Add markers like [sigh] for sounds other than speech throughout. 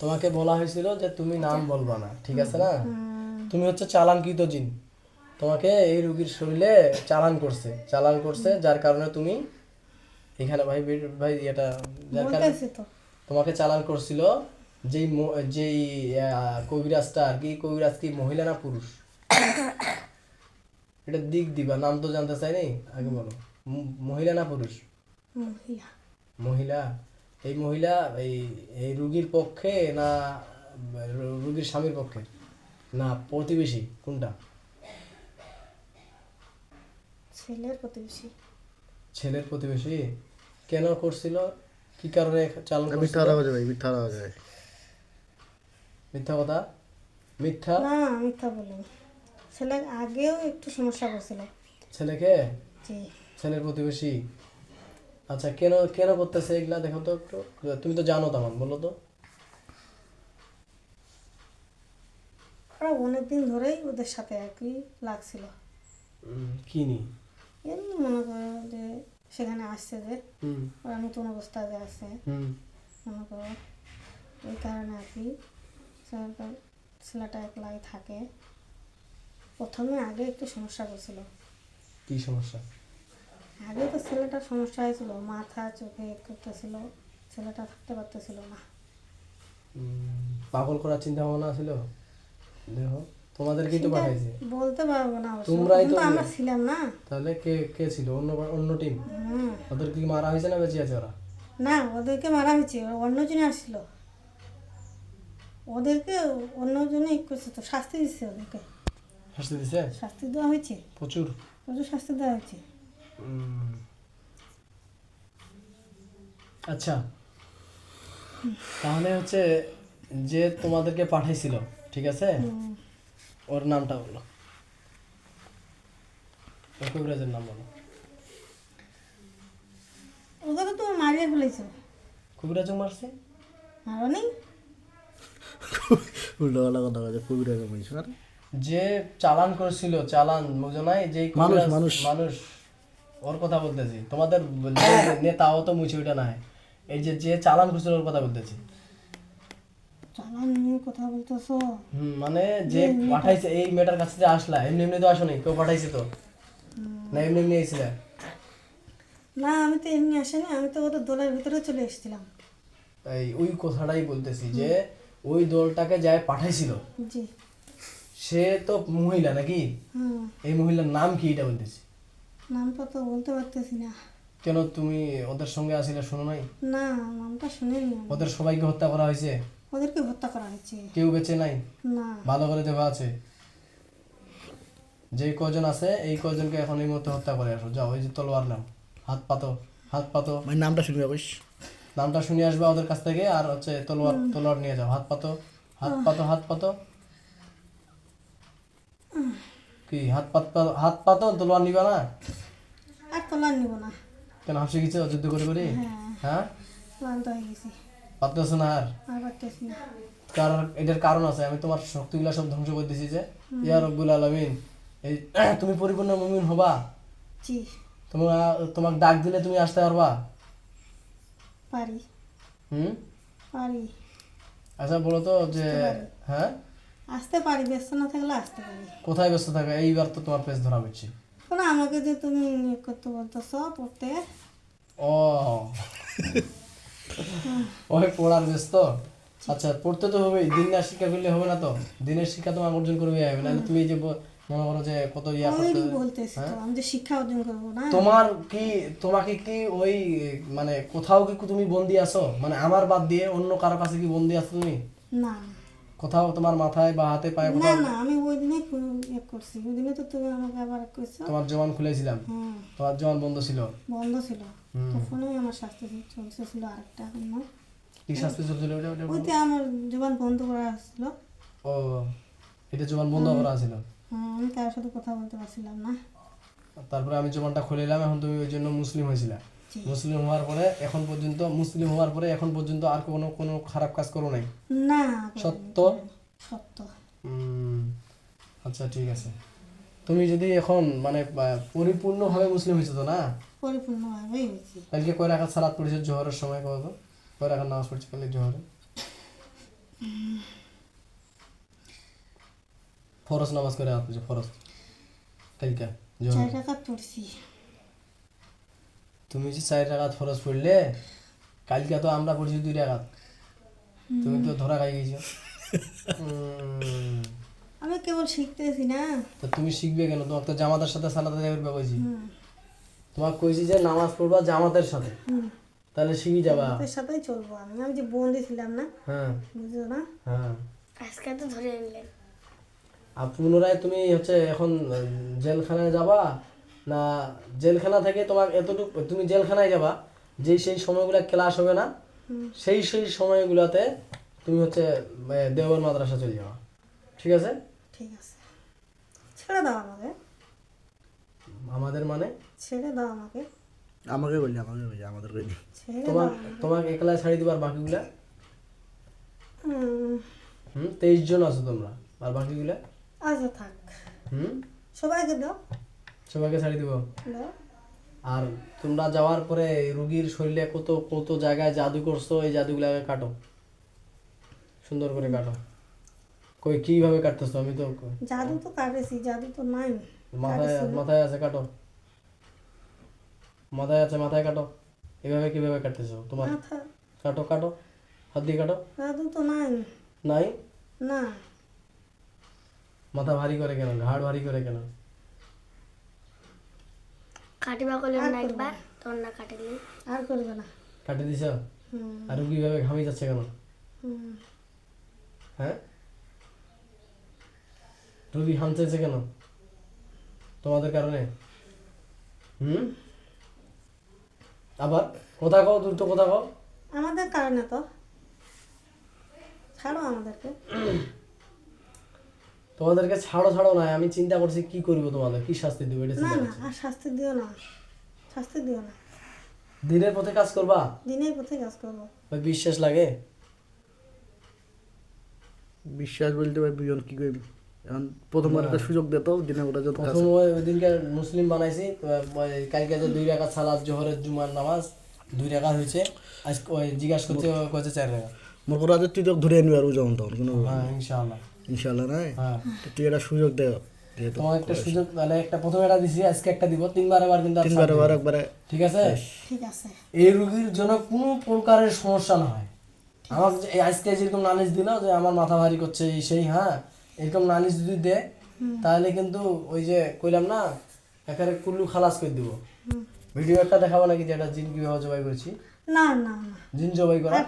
তোমাকে বলা হয়েছিল যে তুমি নাম বলবা না ঠিক আছে না? তুমি হচ্ছে চালানকৃত জিন। তোমাকে এই রুগীর শরীরে চালান করছে চালান করছে যার কারণে তুমি এখানে ভাই ভাই এটা যার কারণে তোমাকে চালান করছিল যেই যেই কবিরাজটা আর কি কবিরাজ কি মহিলা না পুরুষ? [coughs] এটা দিক দিবা নাম তো জানতে চাই নাই আগে বলো। মহিলা না পুরুষ? ইয়া। মহিলা? এই মহিলা এই এই রুগীর পক্ষে না রুগীর স্বামীর পক্ষে? না প্রতিবেশী কোনটা? ছেলের প্রতিবেশী। ছেলের প্রতিবেশী? কেন করছিল? কি কারণে চালন? মিথ্যা আওয়াজ ভাই মিথ্যা আওয়াজ ভাই মিথ্যা কথা? মিথ্যা? না মিথ্যা বলিনি। ছেলে আগেও একটু সমস্যা করছিল। ছেলেকে? জি। ছেলের প্রতিবেশী? আচ্ছা কেন কেন করতেছে এগুলা? দেখো তো একটু। তুমি তো জানো তেমন বলো তো। ওরা অনেকদিন ধরেই ওদের সাথে আর কি লাগছিল। উম, কি নি এমনি মনে করো যে সেখানে আসছে যে ওরা নতুন অবস্থায় যে আছে মনে করো এই কারণে আর কি। ছেলেটা একলাই থাকে। প্রথমে আগে একটু সমস্যা করছিল। কি সমস্যা? আগে তো ছেলেটার সমস্যা হয়েছিল মাথা চোখে করতেছিল ছেলেটা থাকতে পারতেছিল না। পাগল করার চিন্তা ভাবনা ছিল? দেখো তোমাদেরকেই তো পাঠাইছে। বলতে পারব না তোমরাই তো আমরা। ছিলাম না। তাহলে কে কে ছিল? অন্য অন্য টিম ওদের কি মারা হয়েছে না বেঁচে আছে ওরা? না ওদেরকে মারা হয়েছে ওরা অন্যজনে আসছিল। ওদেরকে অন্যজনে করছে তো শাস্তি দিচ্ছে ওদেরকে। শাস্তি দিছে? শাস্তি দেওয়া হয়েছে। প্রচুর। প্রচুর শাস্তি দেওয়া হয়েছে। আচ্ছা। তাহলে হচ্ছে যে তোমাদেরকে পাঠাইছিল ঠিক আছে? ওর নামটা বলো। কবিরাজের নাম বলো। ওদেরকে তুমি মারিয়ে ফেলেছো। কবিরাজ মারছে? মারো [laughs] উল্টো পাল্টা কথা বলছে খুবই রকম যে চালান করেছিল চালান বুঝো নাই? যে মানুষ, মানুষ। মানুষ। ওর কথা বলতেছি। তোমাদের নেতাও তো মুছে ওইটা না। এই যে যে চালান করেছিল ওর কথা বলতেছি। চালান নিয়ে কথা বলতেছো? হুম, মানে যে পাঠাইছে এই মেয়েটার কাছে যে আসলা এমনি এমনি তো আসোনি কেউ পাঠাইছে তো? না এমনি এমনি আইছিলে? না আমি তো এমনি আসিনি আমি তো ওদের দোলের ভিতরে চলে এসেছিলাম। এই ওই কথাটাই বলতেছি যে ওই দলটাকে যায় পাঠাইছিল। জি। সে তো মহিলা নাকি? এই মহিলার নাম কি এটা বলতেছি? নামটা তো বলতে পারতেছি না। কেন তুমি ওদের সঙ্গে আসলে শোনো নাই? না নামটা শুনিনি আমি। ওদের সবাইকে হত্যা করা হয়েছে? ওদেরকে হত্যা করা হয়েছে। কেউ বেঁচে নাই? না। ভালো করে দেওয়া আছে। যে কজন আছে এই কজনকে এখন এই মতো হত্যা করে আসো। যাও ওই যে তলোয়ার নাম। হাত পাতো হাত পাতো। নামটা শুনবি অবশ্য। নামটা শুনে আসবে ওদের কাছ থেকে আর হচ্ছে তলোয়ার তলোয়ার নিয়ে যাও। হাত পাতো হাত পাতো হাত পাতো। কি হাত পাত হাত পাতো তলোয়ার নিবা না? আর তোলার নিব না। কেন হাসি গেছে যুদ্ধ করে করে? হ্যাঁ। হ্যাঁ? ক্লান্ত হয়ে গেছি। পারতেছো না আর? আর পারতেছি না। কারণ এটার কারণ আছে আমি তোমার শক্তিগুলা সব ধ্বংস করে দিছি যে। ইয়া রব্বুল আলামিন এই [clears throat] তুমি পরিপূর্ণ মুমিন হবা। জি। তোমার তোমাকে ডাক দিলে তুমি আসতে পারবা। পারি। হুম? পারি। আচ্ছা বলো তো যে হ্যাঁ? আসতে পারি ব্যস্ত না থাকলে আসতে পারি। কোথায় ব্যস্ত থাকা? এইবার তো তোমার পেজ ধরা হচ্ছে। শোনো আমাকে যে তুমি ইয়ে করতে বলতেছ পড়তে। ও। ওই পড়ার ব্যস্ত? আচ্ছা পড়তে তো হবে দিনের শিক্ষা করলে হবে না তো? দিনের শিক্ষা তোমার অর্জন করবে হবে না তুমি এই যে মনে করো যে কত ইয়া করতে বলতেছি তো আমি যে শিক্ষা অর্জন করব না। তোমার কি তোমাকে কি ওই মানে কোথাও কি তুমি বন্দি আছো? মানে আমার বাদ দিয়ে অন্য কারও কাছে কি বন্দি আছো তুমি? না। কোথাও তোমার মাথায় বা হাতে পায়ে না কোথাও না আমি ওই দিনে ইয়ে করছি। ওই দিনে তো তুমি আমাকে আবার করছ তোমার জবান খুলেছিলাম। তোমার জবান বন্ধ ছিল। বন্ধ ছিল। তখনই আমার স্বাস্থ্য চলছে ছিল আরেকটা অন্য কি শাস্তি চলছিল ওটা ওটা ওইতে আমার জবান বন্ধ করা ছিল। ও এটা জবান বন্ধ করা ছিল? আমি কারোর সাথে কথা বলতে পারছিলাম না। তারপরে আমি জবানটা খুলে এলাম এখন তুমি ওই জন্য মুসলিম হয়েছিল। মুসলিম হওয়ার পরে এখন পর্যন্ত মুসলিম হওয়ার পরে এখন পর্যন্ত আর কোনো কোনো খারাপ কাজ করো নাই? না সত্য? সত্য। আচ্ছা ঠিক আছে। তুমি যদি এখন মানে পরিপূর্ণভাবে মুসলিম হয়েছো তো না? পরিপূর্ণভাবেই হয়েছি। কালকে কয় রাখাত সালাদ পড়েছে জোহরের সময় কত? কয় রাখাত নামাজ পড়ছে কালকে জোহরে? ফরজ নামাজ করে আপনি ফরজ। কালকা জোহর। টাকা পড়ছি। তুমি যে চার রাখাত ফরজ পড়লে কালকে তো আমরা পড়ছি দুই রাখাত তুমি তো ধরা খাই গেছো। আমি কেবল শিখতেছি না। তো তুমি শিখবে কেন? তোমাকে তো জামাতের সাথে সালাতে যাবে কইছি। তোমাকে কইছি যে নামাজ পড়বা জামাতের সাথে। তাহলে শিখি যাবা। ওদের সাথেই চলবো আমি। আমি যে বন্দি ছিলাম না। হ্যাঁ। বুঝছ না? হ্যাঁ। আজকে তো ধরে আনলেন। আর পুনরায় তুমি হচ্ছে এখন জেলখানায় যাবা। না জেলখানা থেকে তোমার এতটুকু তুমি জেলখানায় যাবা যেই সেই সময়গুলো ক্লাস হবে না সেই সেই সময়গুলোতে তুমি হচ্ছে এ, দেওবর মাদ্রাসা চলে যাওয়া ঠিক আছে? ঠিক আছে। ছেড়ে দাও আমাকে। আমাদের মানে? ছেড়ে দাও আমাকে। আমাকে বললি আমাকে বললি আমাদের বললি। তোমার তোমাকে একলা ছাড়ি দিবার বাকিগুলা? হুম। হুম তেইশ জন আছো তোমরা আর বাকিগুলা? আচ্ছা থাক। হুম? সবাইকে দাও। সবাইকে ছাড়ি দিব। আর তোমরা যাওয়ার পরে রুগীর শরীরে কত কত জায়গায় জাদু করছ এই জাদুগুলাকে কাটো। সুন্দর করে কাটো। কই কীভাবে কাটতেছো? আমি তো জাদু তো কাটেছি জাদু তো নাই। মাথায় মাথায় আছে কাটো। মাথায় আছে মাথায় কাটো। এভাবে কীভাবে কাটতেছো? তোমার কাটো কাটো। হাত দিয়ে কাটো। জাদু তো নাই। নাই? না। মাথা ভারী করে কেন? ঘাড় ভারী করে কেন? কাটিবা করলেন না। একবার তোর না কাটিলি আর করবে না। কাটে দিছ? আর রুগী ভাবে ঘামি যাচ্ছে কেন? হ্যাঁ? রুগী হামচেছে কেন? তোমাদের কারণে? হুম? আবার কথা কও দ্রুত কথা কও। আমাদের কারণে তো। ছাড়ো আমাদেরকে। তোমাদেরকে ছাড়ো ছাড়ো না আমি চিন্তা করছি কি করব তোমাদের? কি শাস্তি দেবো? এটা না না আর শাস্তি দিও না। শাস্তি দিও না। দিনের পথে কাজ করবা? দিনের পথে কাজ করব। ওই বিশ্বাস লাগে? বিশ্বাস বলতে ভাই দুজন কি করবি? এখন প্রথমবার একটা সুযোগ দিত দিনে ওটা যত কাজ প্রথম ওই দিনকে মুসলিম বানাইছি কালকে যে দুই রাখা সালাদ জোহরের জুমার নামাজ দুই রাখা হয়েছে। আজ ওই জিজ্ঞাসা করছে ও কয়েছে চার রাখা? মনে করো তুই তো ধরে আনবি আর যেমন তখন কোনো হ্যাঁ ইনশাআল্লাহ নাই হ্যাঁ। তুই একটা সুযোগ দে যেহেতু তোমার একটা সুযোগ তাহলে একটা প্রথমে একটা দিছি আজকে একটা দিব তিনবার আবার কিন্তু তিনবার আবার। একবারে। ঠিক আছে? ঠিক আছে। এই রোগীর জন্য কোনো প্রকারের সমস্যা না হয়। আমার যে- আজকে যেরকম নালিশ দিল যে আমার মাথা ভারী করছে এই সেই হ্যাঁ? এরকম নালিশ যদি দে তাহলে কিন্তু ওই যে কইলাম না একেবারে কুল্লু খালাস করে দিব। ভিডিও একটা দেখাবো নাকি যে যেটা জিন কীভাবে জবাই করছি? না না জিন জবাই করা?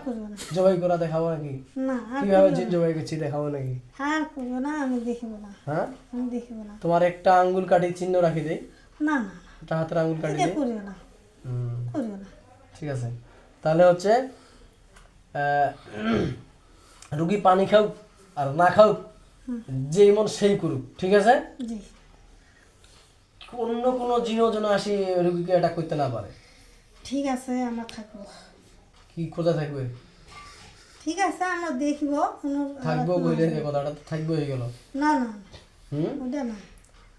জবাই করা দেখাবো নাকি? না কীভাবে জিন জবাই করছি দেখাবো নাকি? আর করব না আমি দেখিব না। হ্যাঁ? আমি দেখিব না। তোমার একটা আঙ্গুল কাটি চিহ্ন রাখি দেই। না না একটা হাতের আঙ্গুল কাটি দেই। করিও না। করিও না। ঠিক আছে। তাহলে হচ্ছে রুগী পানি খাও আর না খাও যে মন সেই করুক। ঠিক আছে? জি। অন্য কোনো জিনও যেন আসি রুগীকে অ্যাটাক করতে না পারে। ঠিক আছে আমরা থাকব। কি খোঁজা থাকবে? ঠিক আছে আমরা দেখব। থাকব কইলে যে কথাটা তো থাকব হয়ে গেল। না না হুম? ওটা না।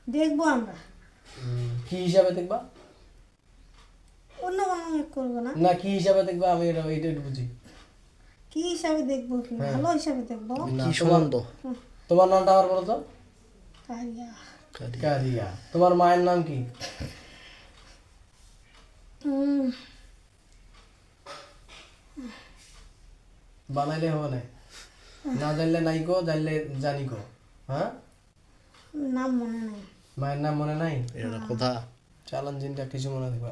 দেখব আমরা। কি হিসাবে দেখবা? অন্য কোনো করব না। না কি হিসাবে দেখবা? আমি এটা একটু বুঝি। কি হিসাবে দেখব কি? ভালো হিসাবে দেখব। কি তোমার সম্বন্ধ তোমার নামটা আমার বলো তো। কারিয়া কারিয়া। তোমার মায়ের নাম কি? বানাইলে হবে না। না জানলে নাই কো জানলে জানি কো হ্যাঁ? নাম মনে নেই। মায়ের নাম মনে নাই? এটা কথা? চালান জিনটা কিছু মনে থাকবে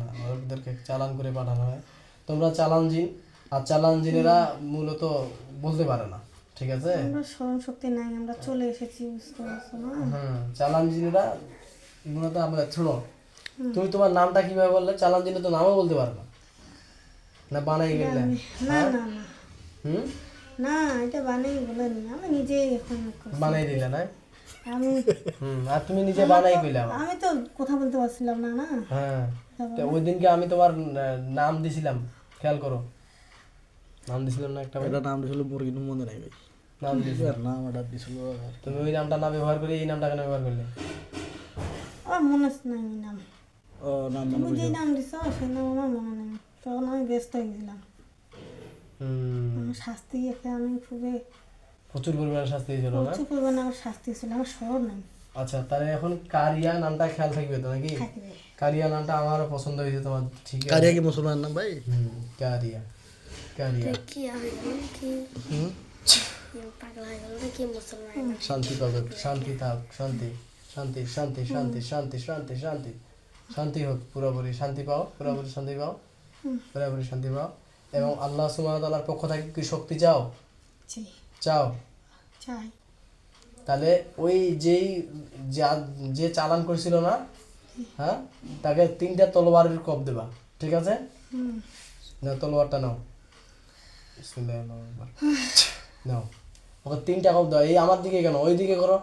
না ওদেরকে চালান করে পাঠানো হয়। তোমরা চালান জিন আর চালান জিনেরা মূলত বলতে পারে না। ঠিক আছে? আমরা স্মরণ শক্তি নাই আমরা চলে এসেছি বুঝতে পারছ না? হুম চালান জিনেরা মূলত আমরা শোনো তুমি তোমার নামটা কীভাবে বললে? চালান জিনে তো নামও বলতে না বানাই গেলে। না না না। হুম? না এটা বানাই বলেনি আমি নিজেই এখন বানাই দিলে না? আমি হুম আর তুমি নিজে বানাই কইলে আমি তো কথা বলতে পারছিলাম না না? হ্যাঁ। ওই দিনকে আমি তোমার নাম দিছিলাম খেয়াল করো। নাম দিছিলাম না একটা এটা নাম দিয়েছিল মোর কিন্তু মনে নাই ভাই। নাম দিছিলাম এর নাম এটা দিয়েছিল তুমি ওই নামটা না ব্যবহার করে এই নামটা কেন ব্যবহার করলে? আমার মনে নাই নাম। ও নাম মনে তুমি যেই নাম দিছ সেই নাম আমার মনে নেই। তখন আমি ব্যস্ত হয়ে গেছিলাম। আমার শাস্তি একে আমি খুবই প্রচুর পরিমাণে শাস্তি দিয়েছিল না? প্রচুর পরিমাণে আমার শাস্তি ছিল আমার স্মরণ নেই। আচ্ছা তাহলে এখন কারিয়া নামটা খেয়াল থাকবে তো নাকি? কারিয়া নামটা আমারও পছন্দ হয়েছে তোমার ঠিক আছে? কারিয়া কি মুসলমান নাম ভাই? কারিয়া। শান্তি পাবে শান্তি থাক শান্তি শান্তি শান্তি শান্তি শান্তি শান্তি শান্তি শান্তি হোক পুরোপুরি শান্তি পাও পুরোপুরি শান্তি পাও পুরোপুরি শান্তি পাও এবং আল্লাহ সুমাতালার পক্ষ থেকে কি শক্তি চাও চাও তাহলে ওই যেই যে চালান করেছিল না হ্যাঁ তাকে তিনটা তলোয়ারের কপ দেবা ঠিক আছে না তলোয়ারটা নাও। [sighs] নাও। ওকে তিনটা কপ দাও। এই আমার দিকে কেন? ওই দিকে করো।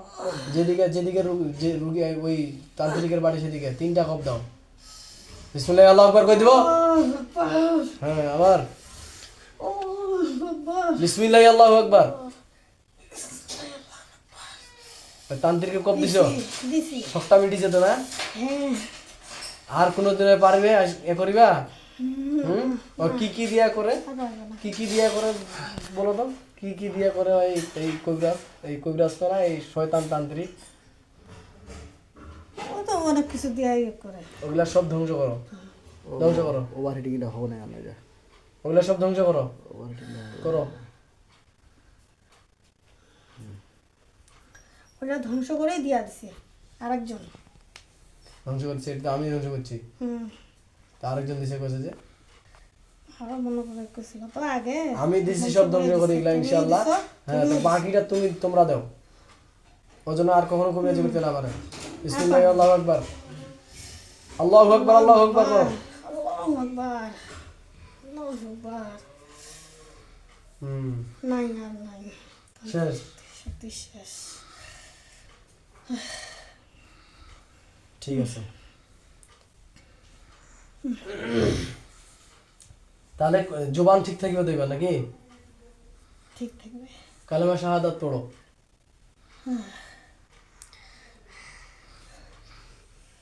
যেদিকে যেদিকে যে রুগী ওই তান্ত্রিকের বাড়ি সেদিকে। তিনটা কপ দাও। বিসমিল্লাহ আল্লাহ আকবার কই দিব? হ্যাঁ আবার। বিসমিল্লাহ আল্লাহু আকবার। তান্ত্রিকের কপ দিছো? দিছি সবটা মিটিছে তো না? হ্যাঁ। আর কোনো দিনে পারবে এ করিবা? ও কি কি দিয়া করে? কি কি দিয়া করে বলো তো? কি কি দিয়া করে এই এই কবিরাজ এই কবিরাজ করা এই শয়তান তান্ত্রিক? ও তো অনেক কিছু দিয়ে করে। ওগুলা সব ধ্বংস করো। ধ্বংস করো। ওভার হিটিংটা হবে না আমরা যা। ওগুলা সব ধ্বংস করো। ওভার করো। ওটা ধ্বংস করেই দিয়া দিছে আরেকজন। ধ্বংস করছি এটা তো আমি ধ্বংস করছি। হুম। তা আরেকজন দিছে কইছে যে আমি দিছি সব ধ্বংস করে তুমি ইনশাআল্লাহ। হ্যাঁ তো বাকিটা তুমি তোমরা দাও। ওই জন্য আর কখনো কবিরাজি করতে না পারে। বিসমিল্লাহ আল্লাহু আকবার। আল্লাহু আকবার আল্লাহু আকবার আল্লাহু আকবার। আল্লাহু আকবার হুম। নাই আর নাই। শেষ। শক্তি শেষ। ঠিক আছে। তাহলে জোবান ঠিক থাকিও দেখবে নাকি? ঠিক থাকবে। কালেমা শাহাদাত পড়ো।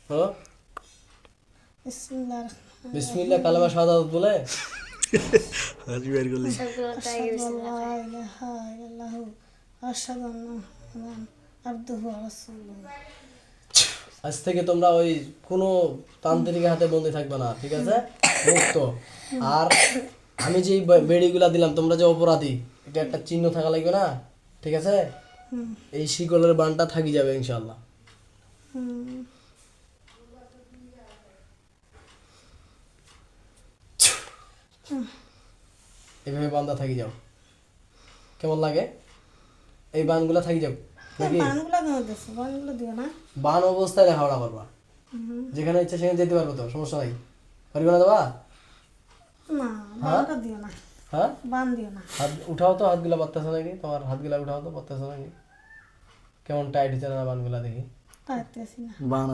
হ্যালো? বিসমিল্লাহ। বিসমিল্লাহ কালেমা শাহাদাত বলে? হাজি বের করলি। আশহাদু আন্না মুহাম্মাদান আবদুহু ওয়া রাসূলুহু। আজ থেকে তোমরা ওই কোনো তান্ত্রিকের হাতে বন্দি থাকবে না, ঠিক আছে? মুক্ত। আর আমি যে বেড়িগুলা দিলাম, তোমরা যে অপরাধী, এটা একটা চিহ্ন থাকা লাগবে না? ঠিক আছে? এই শিকলের বানটা থাকি যাবে ইনশাল্লাহ হুম এইভাবে বান্দা থাকি যাও। কেমন লাগে? এই বানগুলা থাকি যাও। নাকি? বানগুলো কেন দিছো বানগুলো দিও না। বান অবস্থায় লেখাপড়া করবা যেখানে ইচ্ছা সেখানে যেতে পারব তো সমস্যা নাই। পারবে না দেবা? না বানটা দিও না। হ্যাঁ? বান দিও না। হাত উঠাও তো হাতগুলা পারতেছো নাকি? তোমার হাতগুলা উঠাও তো পারতেছো নাকি? কেমন টাইট হচ্ছে না বানগুলা দেখি? বান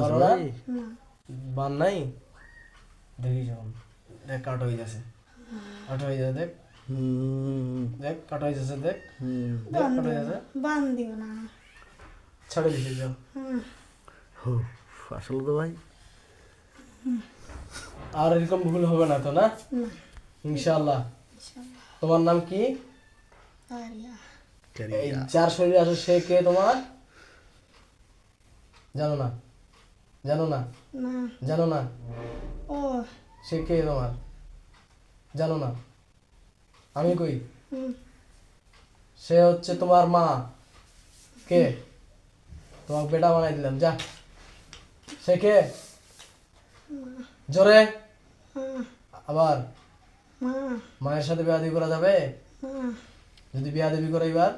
বান নাই? দেখি যখন। দেখ কাট হয়ে যাচ্ছে। কাট হয়ে যাচ্ছে দেখ। হুম। দেখ কাট হয়ে যাচ্ছে দেখ। হুম। দেখ কাট হয়ে যাচ্ছে। বান দিও না। ছাড়ে যাও। আসলে তো ভাই। আর এরকম ভুল হবে না তো না? না। ইনশাআল্লাহ। ইনশাআল্লাহ। তোমার নাম কি? যার শরীরে আসো সে কে তোমার? জানো না? জানো না? না। জানো না? ও। সে কে তোমার? জানো না? আমি কই? সে হচ্ছে তোমার মা। কে? তোমার বেটা বানাই দিলাম যা। সে কে? জোরে? আবার? মা মায়ের সাথে বিয়া করা যাবে? যদি বিয়া দেবি করে এবার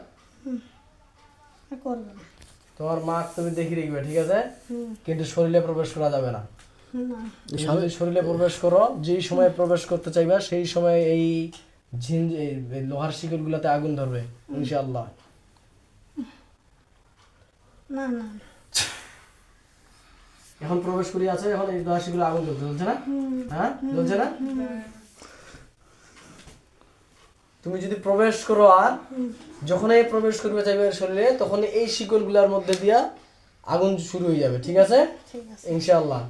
তোমার মা তুমি দেখি রাখবে ঠিক আছে? কিন্তু শরীরে প্রবেশ করা যাবে না। শরীরে প্রবেশ করো যেই সময় প্রবেশ করতে চাইবা সেই সময় এই লোহার শিকল গুলাতে আগুন ধরবে ইনশাআল্লাহ। না না এখন প্রবেশ করি আছে এখন এই শিকলে আগুন না? হ্যাঁ? জ্বলছে না? তুমি যদি প্রবেশ করো আর যখন এই প্রবেশ করবে চাইবে শরীরে তখন এই শিকলগুলার মধ্যে দিয়া আগুন শুরু হয়ে যাবে ঠিক আছে? ইনশাআল্লাহ।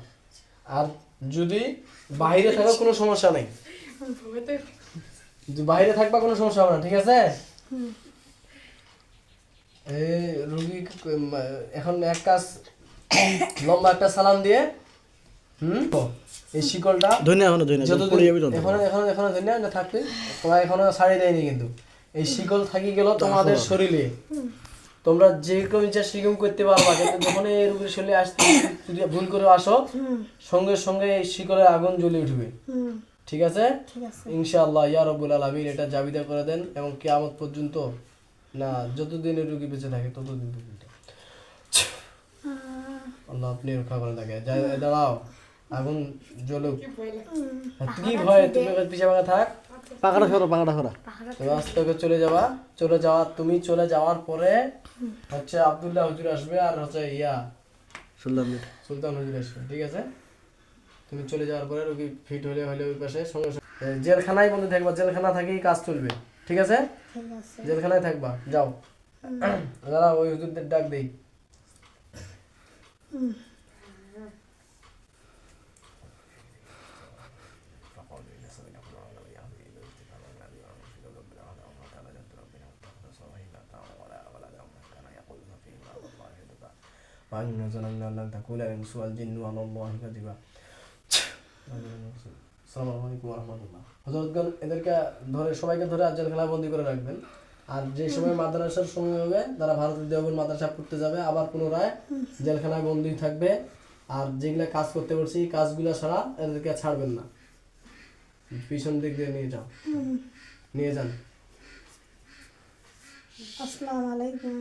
আর যদি বাইরে থাকা কোনো সমস্যা নেই? বাইরে থাকবা কোনো সমস্যা হবে না ঠিক আছে? এই রুগী এখন এক কাজ লম্বা একটা সালাম দিয়ে হুম? এই শিকলটা ধনিয়া এখনও ধনিয়া যতদিন পড়ে যাবি যত এখনও এখনও এখনও না থাকবে তোমার এখনও ছাড়ি দেয়নি কিন্তু। এই শিকল থাকি গেল তোমাদের শরীরে। তোমরা যে ইচ্ছা সেরকম করতে পারবা কিন্তু যখন এই রোগীর শরীরে আসতে যদি ভুল করে আসো সঙ্গে সঙ্গে এই শিকলের আগুন জ্বলে উঠবে। ঠিক আছে? ঠিক আছে। ইনশাআল্লাহ ইয়া রব্বুল আলামিন এটা জাবিদা করে দেন এবং কিয়ামত পর্যন্ত না যতদিন এই রোগী বেঁচে থাকে ততদিন পর্যন্ত। আল্লাহ আপনি রক্ষা করে থাকে যাই দাঁড়াও আগুন জ্বলুক কি ভয় তুমি পিছিয়ে ভাঙা থাক। পাকাটা সরা পাকাটা সরা। তুমি আস্তে করে চলে যাবা। চলে যাওয়া তুমি চলে যাওয়ার পরে হচ্ছে আব্দুল্লাহ হুজুর আসবে আর হচ্ছে ইয়া শুনলাম সুলতান হুজুর আসবে ঠিক আছে? তুমি চলে যাওয়ার পরে রোগী ফিট হলে হলে ওই পাশে সঙ্গে সঙ্গে জেলখানায় বন্ধু থাকবা জেলখানা থেকেই কাজ চলবে। ঠিক আছে ঠিক আছে জেলখানায় থাকবা যাও দাঁড়া ওই হুজুরদের ডাক দেই وأن ظننا لن تقول الإنس والجن على الله كذبا আলাইকুম এদেরকে ধরে সবাইকে ধরে আর জেলখানায় বন্দি করে রাখবেন। আর যে সময় মাদ্রাসার সময় হবে তারা ভারতের মাদ্রাসা পড়তে যাবে আবার পুনরায় জেলখানায় বন্দি থাকবে। আর যেগুলা কাজ করতে পারছি কাজগুলো ছাড়া এদেরকে ছাড়বেন না। পিছন দিক দিয়ে নিয়ে যাও। নিয়ে যান। আসসালামু আলাইকুম।